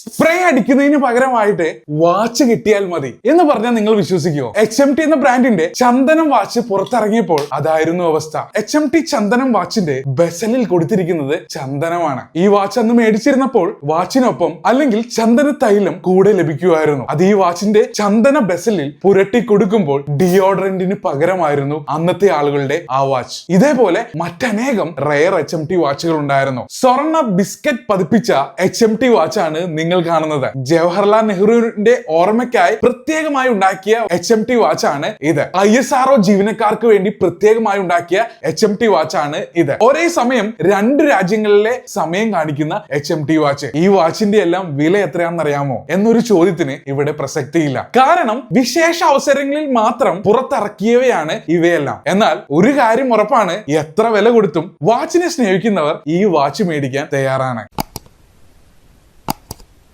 Spray അടിക്കുന്നതിന് പകരമായിട്ട് watch കിട്ടിയാൽ മതി എന്ന് പറഞ്ഞാൽ നിങ്ങൾ വിശ്വസിക്കുമോ എച്ച് എം ടി എന്ന ബ്രാൻഡിന്റെ ചന്ദനം വാച്ച് പുറത്തിറങ്ങിയപ്പോൾ അതായിരുന്നു അവസ്ഥ. എച്ച് എം ടി ചന്ദനം വാച്ചിന്റെ ബെസലിൽ കൊടുത്തിരിക്കുന്നത് ചന്ദനമാണ്. ഈ വാച്ച് അന്ന് മേടിച്ചിരുന്നപ്പോൾ വാച്ചിനൊപ്പം അല്ലെങ്കിൽ ചന്ദന തൈലം കൂടെ ലഭിക്കുമായിരുന്നു. അത് ഈ വാച്ചിന്റെ ചന്ദന ബെസലിൽ പുരട്ടി കൊടുക്കുമ്പോൾ ഡിയോഡറന്റിന് പകരമായിരുന്നു അന്നത്തെ ആളുകളുടെ ആ വാച്ച് ഇതേപോലെ മറ്റനേകം റയർ എച്ച് എം ടി വാച്ചുകൾ ഉണ്ടായിരുന്നു. സ്വർണ ബിസ്ക്കറ്റ് പതിപ്പിച്ച എച്ച് എം ടി വാച്ചാണ് നിങ്ങൾ കാണുന്നത്. ജവഹർലാൽ നെഹ്റുവിന്റെ ഓർമ്മയ്ക്കായി പ്രത്യേകമായി ഉണ്ടാക്കിയ എച്ച് എം ടി ആണ് ഇത്. ഐ എസ് ആർഒ ജീവനക്കാർക്ക് വേണ്ടി പ്രത്യേകമായി ഉണ്ടാക്കിയ എച്ച് എം ടി വാച്ച് ആണ് ഇത്. ഒരേ സമയം രണ്ട് രാജ്യങ്ങളിലെ സമയം കാണിക്കുന്ന എച്ച് എം ടി വാച്ച് ഈ വാച്ചിന്റെ എല്ലാം വില എത്രയാണെന്ന് അറിയാമോ എന്നൊരു ചോദ്യത്തിന് ഇവിടെ പ്രസക്തിയില്ല. കാരണം വിശേഷ അവസരങ്ങളിൽ മാത്രം പുറത്തിറക്കിയവയാണ് ഇവയെല്ലാം. എന്നാൽ ഒരു കാര്യം ഉറപ്പാണ് എത്ര വില കൊടുത്തും വാച്ചിനെ സ്നേഹിക്കുന്നവർ ഈ വാച്ച് മേടിക്കാൻ തയ്യാറാണ്.